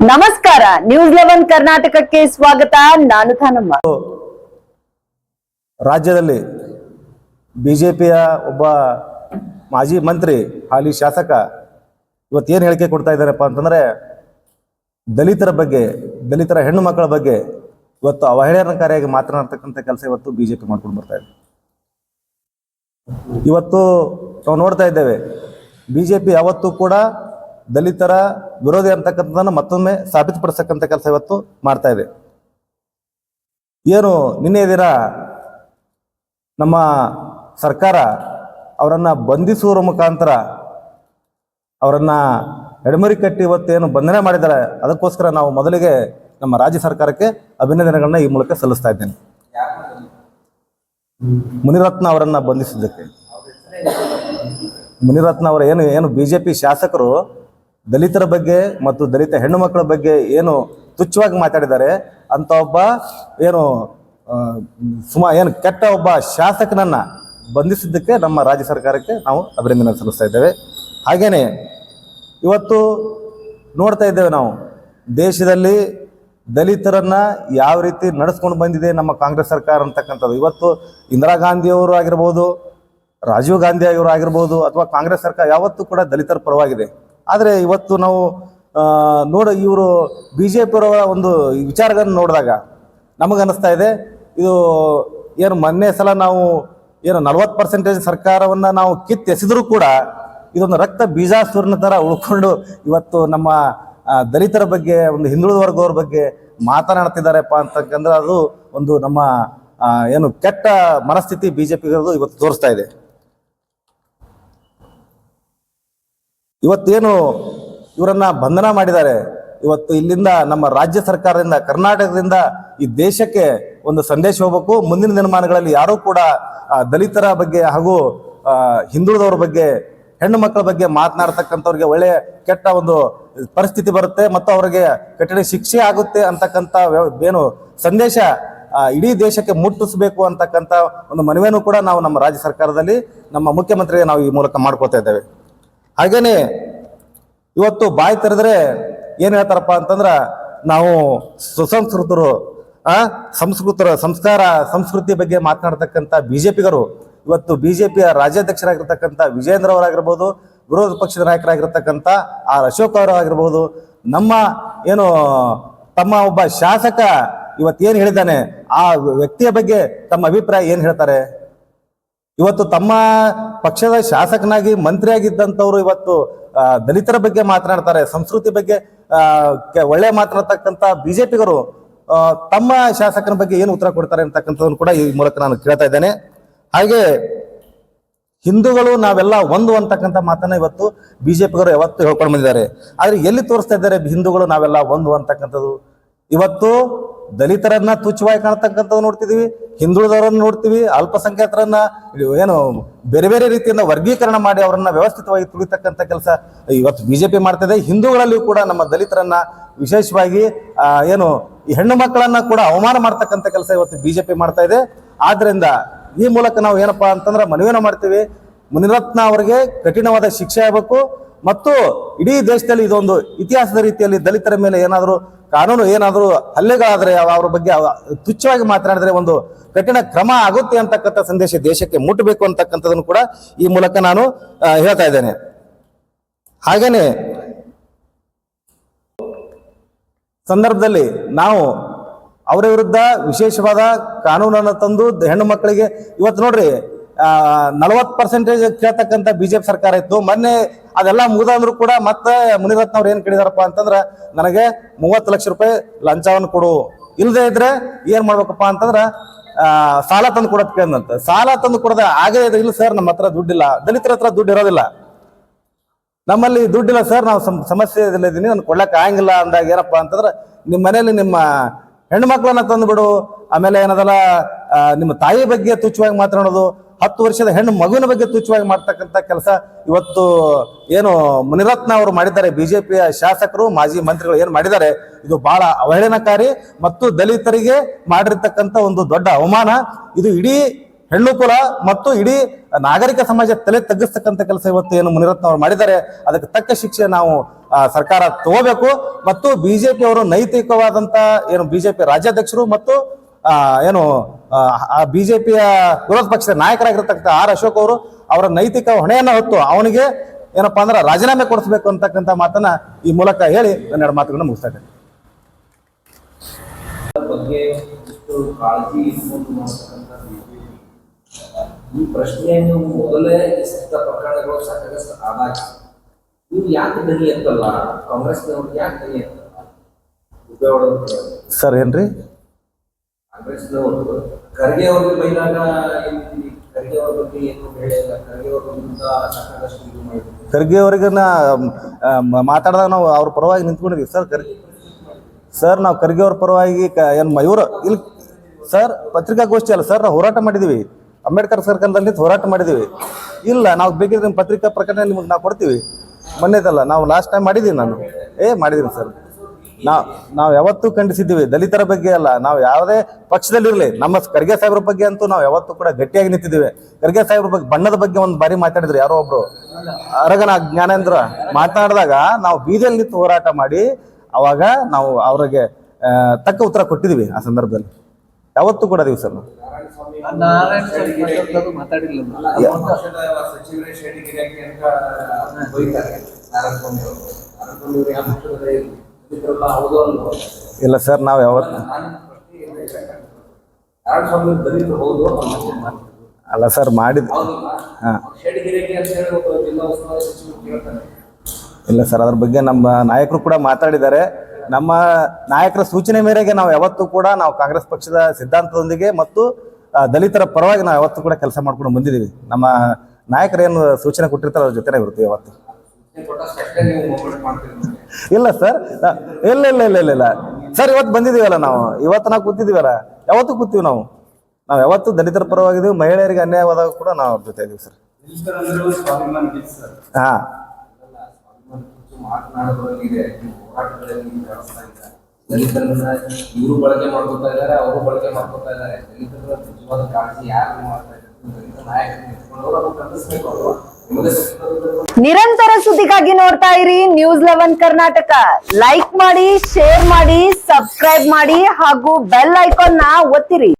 ನಮಸ್ಕಾರ news eleven ಕರ್ನಾಟಕಕ್ಕೆ ಸ್ವಾಗತ. ನಾನು ಥಾನಮ್ಮ ರಾಜ್ಯದಲ್ಲಿ ಬಿಜೆಪಿಯ ಒಬ್ಬ ಮಾಜಿ ಮಂತ್ರಿ, ಹಾಲಿ ಶಾಸಕ ಇವತ್ತೇನು ಹೇಳಿಕೆ ಕೊಡ್ತಾ ಇದ್ದಾರಪ್ಪ ಅಂತಂದ್ರೆ, ದಲಿತರ ಬಗ್ಗೆ, ದಲಿತರ ಹೆಣ್ಣು ಮಕ್ಕಳ ಬಗ್ಗೆ ಇವತ್ತು ಅವಹೇಳನಕಾರಿಯಾಗಿ ಮಾತನಾಡ್ತಕ್ಕಂಥ ಕೆಲಸ ಇವತ್ತು ಬಿಜೆಪಿ ಮಾಡ್ಕೊಂಡು ಬರ್ತಾ ಇದೆ. ಇವತ್ತು ನಾವು ನೋಡ್ತಾ ಇದ್ದೇವೆ, ಬಿಜೆಪಿ ಯಾವತ್ತೂ ಕೂಡ ದಲಿತರ ವಿರೋಧಿ ಅಂತಕ್ಕಂಥದ್ದನ್ನು ಮತ್ತೊಮ್ಮೆ ಸಾಬೀತುಪಡಿಸಕ್ಕಂಥ ಕೆಲಸ ಇವತ್ತು ಮಾಡ್ತಾ ಇದೆ. ಏನು ನಿನ್ನೆ ದಿನ ನಮ್ಮ ಸರ್ಕಾರ ಅವರನ್ನು ಬಂಧಿಸುವ ಮುಖಾಂತರ ಅವರನ್ನು ಎಡಮರಿ ಕಟ್ಟಿ ಇವತ್ತು ಏನು ಬಂಧನೆ ಮಾಡಿದ್ದಾರೆ, ಅದಕ್ಕೋಸ್ಕರ ನಾವು ಮೊದಲಿಗೆ ನಮ್ಮ ರಾಜ್ಯ ಸರ್ಕಾರಕ್ಕೆ ಅಭಿನಂದನೆಗಳನ್ನ ಈ ಮೂಲಕ ಸಲ್ಲಿಸ್ತಾ ಇದ್ದೇನೆ. ಮುನಿರತ್ನ ಅವರನ್ನ ಬಂಧಿಸಿದ್ದಕ್ಕೆ. ಮುನಿರತ್ನ ಅವರ ಏನು ಏನು ಬಿಜೆಪಿ ಶಾಸಕರು ದಲಿತರ ಬಗ್ಗೆ ಮತ್ತು ದಲಿತ ಹೆಣ್ಣು ಮಕ್ಕಳ ಬಗ್ಗೆ ಏನು ತುಚ್ಛವಾಗಿ ಮಾತಾಡಿದ್ದಾರೆ ಅಂತ ಒಬ್ಬ ಏನು ಸುಮಾ, ಏನು ಕೆಟ್ಟ ಒಬ್ಬ ಶಾಸಕನನ್ನ ಬಂಧಿಸಿದ್ದಕ್ಕೆ ನಮ್ಮ ರಾಜ್ಯ ಸರ್ಕಾರಕ್ಕೆ ನಾವು ಅಭಿನಂದನೆ ಸಲ್ಲಿಸ್ತಾ ಇದ್ದೇವೆ. ಹಾಗೇನೆ ಇವತ್ತು ನೋಡ್ತಾ ಇದ್ದೇವೆ ನಾವು, ದೇಶದಲ್ಲಿ ದಲಿತರನ್ನ ಯಾವ ರೀತಿ ನಡೆಸ್ಕೊಂಡು ಬಂದಿದೆ ನಮ್ಮ ಕಾಂಗ್ರೆಸ್ ಸರ್ಕಾರ ಅಂತಕ್ಕಂಥದ್ದು. ಇವತ್ತು ಇಂದಿರಾ ಗಾಂಧಿಯವರು ಆಗಿರ್ಬೋದು, ರಾಜೀವ್ ಗಾಂಧಿ ಅವರು ಆಗಿರ್ಬೋದು, ಅಥವಾ ಕಾಂಗ್ರೆಸ್ ಸರ್ಕಾರ ಯಾವತ್ತೂ ಕೂಡ ದಲಿತರ ಪರವಾಗಿದೆ. ಆದರೆ ಇವತ್ತು ನಾವು ನೋಡ, ಇವರು ಬಿ ಜೆ ಪಿಯವರ ಒಂದು ವಿಚಾರಗಳನ್ನು ನೋಡಿದಾಗ ನಮಗನ್ನಿಸ್ತಾ ಇದೆ, ಇದು ಏನು ಮೊನ್ನೆ ಸಲ ನಾವು ಏನು ನಲವತ್ತು ಪರ್ಸೆಂಟೇಜ್ ಸರ್ಕಾರವನ್ನು ನಾವು ಕಿತ್ತೆಸೆದರೂ ಕೂಡ ಇದೊಂದು ರಕ್ತ ಬೀಜಾಸುರನ ಥರ ಉಳ್ಕೊಂಡು ಇವತ್ತು ನಮ್ಮ ದಲಿತರ ಬಗ್ಗೆ, ಒಂದು ಹಿಂದುಳಿದ ವರ್ಗದವ್ರ ಬಗ್ಗೆ ಮಾತನಾಡ್ತಿದ್ದಾರೆಪ್ಪ ಅಂತಕ್ಕಂದ್ರೆ ಅದು ಒಂದು ನಮ್ಮ ಏನು ಕೆಟ್ಟ ಮನಸ್ಥಿತಿ ಬಿ ಜೆ ಇವತ್ತು ತೋರಿಸ್ತಾ ಇದೆ. ಇವತ್ತೇನು ಇವರನ್ನ ಬಂಧನ ಮಾಡಿದ್ದಾರೆ? ಇವತ್ತು ಇಲ್ಲಿಂದ ನಮ್ಮ ರಾಜ್ಯ ಸರ್ಕಾರದಿಂದ, ಕರ್ನಾಟಕದಿಂದ ಈ ದೇಶಕ್ಕೆ ಒಂದು ಸಂದೇಶ ಹೋಗಬೇಕು. ಮುಂದಿನ ದಿನಮಾನಗಳಲ್ಲಿ ಯಾರೂ ಕೂಡ ದಲಿತರ ಬಗ್ಗೆ ಹಾಗೂ ಹಿಂದುಳಿದವ್ರ ಬಗ್ಗೆ, ಹೆಣ್ಣು ಮಕ್ಕಳ ಬಗ್ಗೆ ಮಾತನಾಡ್ತಕ್ಕಂಥವ್ರಿಗೆ ಒಳ್ಳೆಯ ಕೆಟ್ಟ ಒಂದು ಪರಿಸ್ಥಿತಿ ಬರುತ್ತೆ ಮತ್ತು ಅವರಿಗೆ ಕಠಿಣ ಶಿಕ್ಷೆ ಆಗುತ್ತೆ ಅಂತಕ್ಕಂಥ ಏನು ಸಂದೇಶ ಇಡೀ ದೇಶಕ್ಕೆ ಮುಟ್ಟಿಸಬೇಕು ಅಂತಕ್ಕಂಥ ಒಂದು ಮನವಿಯನ್ನು ಕೂಡ ನಾವು ನಮ್ಮ ರಾಜ್ಯ ಸರ್ಕಾರದಲ್ಲಿ, ನಮ್ಮ ಮುಖ್ಯಮಂತ್ರಿಗೆ ನಾವು ಈ ಮೂಲಕ ಮಾಡ್ಕೋತಾ ಇದ್ದೇವೆ. ಹಾಗೇನೆ ಇವತ್ತು ಬಾಯಿ ತೆರೆದ್ರೆ ಏನ್ ಹೇಳ್ತಾರಪ್ಪ ಅಂತಂದ್ರ ನಾವು ಸುಸಂಸ್ಕೃತರು ಆ, ಸಂಸ್ಕೃತರ ಸಂಸ್ಕಾರ, ಸಂಸ್ಕೃತಿ ಬಗ್ಗೆ ಮಾತನಾಡ್ತಕ್ಕಂಥ ಬಿಜೆಪಿಗರು, ಇವತ್ತು ಬಿಜೆಪಿಯ ರಾಜ್ಯಾಧ್ಯಕ್ಷರಾಗಿರ್ತಕ್ಕಂಥ ವಿಜೇಂದ್ರ ಅವರಾಗಿರ್ಬೋದು, ವಿರೋಧ ಪಕ್ಷದ ನಾಯಕರಾಗಿರ್ತಕ್ಕಂಥ ಆರ್ ಅಶೋಕ್ ಅವರಾಗಿರ್ಬೋದು ನಮ್ಮ ಏನು, ತಮ್ಮ ಒಬ್ಬ ಶಾಸಕ ಇವತ್ತೇನು ಹೇಳಿದ್ದಾನೆ, ಆ ವ್ಯಕ್ತಿಯ ಬಗ್ಗೆ ತಮ್ಮ ಅಭಿಪ್ರಾಯ ಏನು ಹೇಳ್ತಾರೆ? ಇವತ್ತು ತಮ್ಮ ಪಕ್ಷದ ಶಾಸಕನಾಗಿ ಮಂತ್ರಿಯಾಗಿದ್ದಂಥವ್ರು ಇವತ್ತು ದಲಿತರ ಬಗ್ಗೆ ಮಾತನಾಡ್ತಾರೆ, ಸಂಸ್ಕೃತಿ ಬಗ್ಗೆ ಒಳ್ಳೆ ಮಾತನಾಡ್ತಕ್ಕಂಥ ಬಿಜೆಪಿಗರು ತಮ್ಮ ಶಾಸಕನ ಬಗ್ಗೆ ಏನು ಉತ್ತರ ಕೊಡ್ತಾರೆ ಅಂತಕ್ಕಂಥದ್ದನ್ನು ಕೂಡ ಈ ಮೂಲಕ ನಾನು ಕೇಳ್ತಾ ಇದ್ದೇನೆ. ಹಾಗೆ ಹಿಂದೂಗಳು ನಾವೆಲ್ಲ ಒಂದು ಅಂತಕ್ಕಂಥ ಮಾತನ್ನ ಇವತ್ತು ಬಿಜೆಪಿಗರು ಯಾವತ್ತು ಹೇಳ್ಕೊಂಡು ಬಂದಿದ್ದಾರೆ. ಆದರೆ ಎಲ್ಲಿ ತೋರಿಸ್ತಾ ಇದ್ದಾರೆ ಹಿಂದೂಗಳು ನಾವೆಲ್ಲ ಒಂದು ಅಂತಕ್ಕಂಥದ್ದು? ಇವತ್ತು ದಲಿತರನ್ನ ತುಚ್ಛವಾಗಿ ಕಾಣ್ತಕ್ಕಂಥದ್ದು ನೋಡ್ತಿದೀವಿ, ಹಿಂದುಳಿದವರನ್ನ ನೋಡ್ತೀವಿ ಅಲ್ಪಸಂಖ್ಯಾತರನ್ನ, ಏನು ಬೇರೆ ಬೇರೆ ರೀತಿಯಿಂದ ವರ್ಗೀಕರಣ ಮಾಡಿ ಅವರನ್ನ ವ್ಯವಸ್ಥಿತವಾಗಿ ತುಳಿತಕ್ಕಂಥ ಕೆಲಸ ಇವತ್ತು ಬಿಜೆಪಿ ಮಾಡ್ತಿದೆ. ಹಿಂದೂಗಳಲ್ಲಿಯೂ ಕೂಡ ನಮ್ಮ ದಲಿತರನ್ನ ವಿಶೇಷವಾಗಿ ಏನು ಹೆಣ್ಣು ಮಕ್ಕಳನ್ನ ಕೂಡ ಅವಮಾನ ಮಾಡ್ತಕ್ಕಂಥ ಕೆಲಸ ಇವತ್ತು ಬಿಜೆಪಿ ಮಾಡ್ತಾ ಇದೆ. ಆದ್ರಿಂದ ಈ ಮೂಲಕ ನಾವು ಏನಪ್ಪಾ ಅಂತಂದ್ರೆ ಮನವಿನ ಮಾಡ್ತೀವಿ. ಮುನಿರತ್ನ ಅವರಿಗೆ ಕಠಿಣವಾದ ಶಿಕ್ಷೆ ಆಗಬೇಕು. ಮತ್ತು ಇಡೀ ದೇಶದಲ್ಲಿ ಇದೊಂದು ಇತಿಹಾಸದ ರೀತಿಯಲ್ಲಿ ದಲಿತರ ಮೇಲೆ ಏನಾದರೂ ಕಾನೂನು ಏನಾದರೂ ಹಲ್ಲೆಗಳಾದರೆ ಅವರ ಬಗ್ಗೆ ತುಚ್ಛವಾಗಿ ಮಾತನಾಡಿದ್ರೆ ಒಂದು ಕಠಿಣ ಕ್ರಮ ಆಗುತ್ತೆ ಅಂತಕ್ಕಂಥ ಸಂದೇಶ ದೇಶಕ್ಕೆ ಮುಟ್ಟಬೇಕು ಅಂತಕ್ಕಂಥದ್ದನ್ನು ಕೂಡ ಈ ಮೂಲಕ ನಾನು ಹೇಳ್ತಾ ಇದ್ದೇನೆ. ಹಾಗೇನೆ ಸಂದರ್ಭದಲ್ಲಿ ನಾವು ಅವರ ವಿರುದ್ಧ ವಿಶೇಷವಾದ ಕಾನೂನನ್ನು ತಂದು ಹೆಣ್ಣು ಮಕ್ಕಳಿಗೆ ಇವತ್ತು ನೋಡ್ರಿ ನಲವತ್ತು ಪರ್ಸೆಂಟೇಜ್ ಕೇಳ್ತಕ್ಕಂಥ ಬಿಜೆಪಿ ಸರ್ಕಾರ ಇತ್ತು. ಮೊನ್ನೆ ಅದೆಲ್ಲ ಮುಗಿದಂದ್ರು ಕೂಡ ಮತ್ತೆ ಮುನಿರತ್ನ ಅವ್ರು ಏನ್ ಕೇಳಿದಾರಪ್ಪ ಅಂತಂದ್ರೆ, ನನಗೆ ಮೂವತ್ತು ಲಕ್ಷ ರೂಪಾಯಿ ಲಂಚವನ್ನು ಕೊಡು. ಇಲ್ಲದೆ ಇದ್ರೆ ಏನ್ ಮಾಡ್ಬೇಕಪ್ಪ ಅಂತಂದ್ರೆ ಸಾಲ ತಂದು ಕೊಡೋದ್ ಕೇಳಿದಂತ ಸಾಲ ತಂದು ಕೊಡದ ಆಗೇ ಇದ್ರೆ ಇಲ್ಲ ಸರ್, ನಮ್ಮ ಹತ್ರ ದುಡ್ಡಿಲ್ಲ. ದಲಿತರ ಹತ್ರ ದುಡ್ಡು ಇರೋದಿಲ್ಲ. ನಮ್ಮಲ್ಲಿ ದುಡ್ಡಿಲ್ಲ ಸರ್, ನಾವು ಸಮ್- ಸಮಸ್ಯೆ ಇದ್ದೀನಿ ನಾನು ಕೊಡ್ಲಕ್ಕೆ ಆಗಂಗಿಲ್ಲ ಅಂದಾಗ ಏನಪ್ಪ ಅಂತಂದ್ರೆ ನಿಮ್ಮ ಮನೇಲಿ ನಿಮ್ಮ ಹೆಣ್ಣು ಮಕ್ಕಳನ್ನ ತಂದು ಬಿಡು ಆಮೇಲೆ ಏನದಲ್ಲ ನಿಮ್ಮ ತಾಯಿ ಬಗ್ಗೆ ತುಚ್ಛವಾಗಿ ಮಾತನಾಡೋದು ಹತ್ತು ವರ್ಷದ ಹೆಣ್ಣು ಮಗುವಿನ ಬಗ್ಗೆ ತುಚ್ಛವಾಗಿ ಮಾಡ್ತಕ್ಕಂಥ ಕೆಲಸ. ಇವತ್ತು ಏನು ಮುನಿರತ್ನ ಅವರು ಮಾಡಿದ್ದಾರೆ. ಬಿಜೆಪಿಯ ಶಾಸಕರು, ಮಾಜಿ ಮಂತ್ರಿಗಳು ಏನು ಮಾಡಿದ್ದಾರೆ, ಇದು ಬಹಳ ಅವಹೇಳನಕಾರಿ ಮತ್ತು ದಲಿತರಿಗೆ ಮಾಡಿರ್ತಕ್ಕಂಥ ಒಂದು ದೊಡ್ಡ ಅವಮಾನ. ಇದು ಇಡೀ ಹೆಣ್ಣು ಕುಲ ಮತ್ತು ಇಡೀ ನಾಗರಿಕ ಸಮಾಜ ತಲೆ ತಗ್ಗಿಸ್ತಕ್ಕಂಥ ಕೆಲಸ ಇವತ್ತು ಏನು ಮುನಿರತ್ನ ಅವರು ಮಾಡಿದ್ದಾರೆ. ಅದಕ್ಕೆ ತಕ್ಕ ಶಿಕ್ಷೆ ನಾವು ಸರ್ಕಾರ ತಗೋಬೇಕು. ಮತ್ತು ಬಿಜೆಪಿ ಅವರು ನೈತಿಕವಾದಂತ ಏನು ಬಿಜೆಪಿ ರಾಜ್ಯಾಧ್ಯಕ್ಷರು ಮತ್ತು ಆ, ಬಿ ಆ ಪಿಯ ವಿರೋಧ ಪಕ್ಷದ ನಾಯಕರಾಗಿರ್ತಕ್ಕಂಥ ಆರ್ ಅಶೋಕ್ ಅವರು ಅವರ ನೈತಿಕ ಹೊಣೆಯನ್ನು ಹೊತ್ತು ಅವನಿಗೆ ಏನಪ್ಪಾ ಅಂದ್ರೆ ರಾಜೀನಾಮೆ ಕೊಡಿಸ್ಬೇಕು ಅಂತಕ್ಕಂಥ ಮಾತನ್ನ ಈ ಮೂಲಕ ಹೇಳಿ ಒಂದೆರಡು ಮಾತುಗಳನ್ನ ಮುಗಿಸ್ತಾ ಇದ್ದೇನೆ. ಈ ಪ್ರಶ್ನೆಯನ್ನು ಮೊದಲೇ ಇಷ್ಟ ಪ್ರಕರಣಗಳು ಸಾಕಷ್ಟು ಆದಾಗ ಇವ್ರು ಯಾಕೆ ದನಿ ಎತ್ತಲ್ಲ ಕಾಂಗ್ರೆಸ್ನವ್ರು ಯಾಕೆ ದನಿ ಎತ್ತಲ್ಲ ಸರ್ ಏನ್ರಿ? ಕಾಂಗ್ರೆಸ್ನವರು ಖರ್ಗೆ ಅವ್ರಿಗೆ ಬೈದಾಗ ಖರ್ಗೆ ಬಗ್ಗೆ ಏನು ಹೇಳಿಲ್ಲ ಖರ್ಗೆ ಸಾಕಷ್ಟು ಖರ್ಗೆ ಮಾತಾಡಿದಾಗ ನಾವು ಅವ್ರ ಪರವಾಗಿ ನಿಂತ್ಕೊಂಡಿದ್ವಿ. ಸರ್, ಖರ್ಗೆ ಸರ್, ನಾವು ಖರ್ಗೆ ಅವ್ರ ಪರವಾಗಿ ಏನು ಇವರು ಇಲ್ಲಿ ಸರ್, ಪತ್ರಿಕಾಗೋಷ್ಠಿ ಅಲ್ಲ ಸರ್ ನಾವು ಹೋರಾಟ ಮಾಡಿದ್ದೀವಿ ಅಂಬೇಡ್ಕರ್ ಸರ್ಕಲ್ದಲ್ಲಿ ಹೋರಾಟ ಮಾಡಿದ್ದೀವಿ ಇಲ್ಲ, ನಾವು ಬೇಕಿದ್ರೆ ಪತ್ರಿಕಾ ಪ್ರಕಟಣೆ ನಿಮ್ಗೆ ನಾವು ಕೊಡ್ತೀವಿ. ಮೊನ್ನೆದಲ್ಲ, ನಾವು ಲಾಸ್ಟ್ ಟೈಮ್ ಮಾಡಿದೀವಿ ನಾನು. ಏ, ಮಾಡಿದೀನಿ ಸರ್. ನಾವು ನಾವು ಯಾವತ್ತೂ ಖಂಡಿಸಿದ್ದೀವಿ. ದಲಿತರ ಬಗ್ಗೆ ಅಲ್ಲ ನಾವು ಯಾವುದೇ ಪಕ್ಷದಲ್ಲಿರಲಿ ನಮ್ಮ ಖರ್ಗೆ ಸಾಹೇಬ್ರ ಬಗ್ಗೆ ಅಂತೂ ನಾವು ಯಾವತ್ತೂ ಕೂಡ ಗಟ್ಟಿಯಾಗಿ ನಿಂತಿದ್ದೀವಿ. ಖರ್ಗೆ ಸಾಹೇಬ್ರ ಬಗ್ಗೆ ಬಣ್ಣದ ಬಗ್ಗೆ ಒಂದು ಬಾರಿ ಮಾತಾಡಿದ್ರು ಯಾರೋ ಒಬ್ರು. ಅರಗನ ಜ್ಞಾನೇಂದ್ರ ಮಾತನಾಡಿದಾಗ ನಾವು ಬೀದಿಯಲ್ಲಿ ನಿಂತು ಹೋರಾಟ ಮಾಡಿ ಅವಾಗ ನಾವು ಅವ್ರಿಗೆ ತಕ್ಕ ಉತ್ತರ ಕೊಟ್ಟಿದ್ದೀವಿ ಆ ಸಂದರ್ಭದಲ್ಲಿ. ಯಾವತ್ತೂ ಕೂಡ ದಿವಸ ಮಾತಾಡಿಲ್ಲ. ಇಲ್ಲ ಸರ್, ನಾವು ಯಾವತ್ತು ಅಲ್ಲ ಸರ್, ಮಾಡಿದ್ ಹಾಂ. ಇಲ್ಲ ಸರ್, ಅದ್ರ ಬಗ್ಗೆ ನಮ್ಮ ನಾಯಕರು ಕೂಡ ಮಾತಾಡಿದ್ದಾರೆ. ನಮ್ಮ ನಾಯಕರ ಸೂಚನೆ ಮೇರೆಗೆ ನಾವು ಯಾವತ್ತೂ ಕೂಡ ನಾವು ಕಾಂಗ್ರೆಸ್ ಪಕ್ಷದ ಸಿದ್ಧಾಂತದೊಂದಿಗೆ ಮತ್ತು ದಲಿತರ ಪರವಾಗಿ ನಾವು ಯಾವತ್ತೂ ಕೂಡ ಕೆಲಸ ಮಾಡ್ಕೊಂಡು ಬಂದಿದ್ದೀವಿ. ನಮ್ಮ ನಾಯಕರು ಏನು ಸೂಚನೆ ಕೊಟ್ಟಿರ್ತಾರೆ ಅದ್ರ ಜೊತೆನೇ ಇರ್ತೀವಿ ಯಾವತ್ತು. ಇಲ್ಲ ಸರ್. ಇಲ್ಲ ಇಲ್ಲ ಇಲ್ಲ ಇಲ್ಲ ಇಲ್ಲ. ಸರ್, ಇವತ್ತು ಬಂದಿದ್ದೀವಲ್ಲ ನಾವು. ಇವತ್ತು ನಾವು ಕೂತಿದ್ದೀವಲ್ಲ. ಯಾವತ್ತು ಕೂತೀವಿ ನಾವು? ನಾವು ಯಾವತ್ತು ದಲಿತರ ಪರವಾಗಿದ್ದೀವಿ ಮಹಿಳೆಯರಿಗೆ ಅನ್ಯಾಯವಾದಾಗ ಕೂಡ ನಾವು ಅವ್ರ ಜೊತೆ ಇದೀವಿ ಸರ್. ಹಾ. ಇವರು ಬಳಕೆ ಮಾಡ್ಕೊತಾ ಇದ್ದಾರೆ ಅವರು ಬಳಕೆ ಮಾಡ್ಕೊತಾ ಇದ್ದಾರೆ ದಲಿತರ ನಿಜವಾದ ಕಾಳಜಿ ಯಾರು ಮಾಡ್ತಾ ಇದ್ದಾರೆ ನಾಯಕರು ನಿಂತ್ಕೊಂಡು ಅವ್ರನ್ನ ಖಂಡಿಸ್ಬೇಕು ನಿರಂತರ ಸುದ್ದಿಗಾಗಿ ನೋಡ್ತಾ ಇರಿ ನ್ಯೂಸ್ ಲೆವೆನ್ ಕರ್ನಾಟಕ. ಲೈಕ್ ಮಾಡಿ ಶೇರ್ ಮಾಡಿ ಸಬ್ಸ್ಕ್ರೈಬ್ ಮಾಡಿ ಹಾಗೂ ಬೆಲ್ ಐಕಾನ್ನ ಒತ್ತಿರಿ.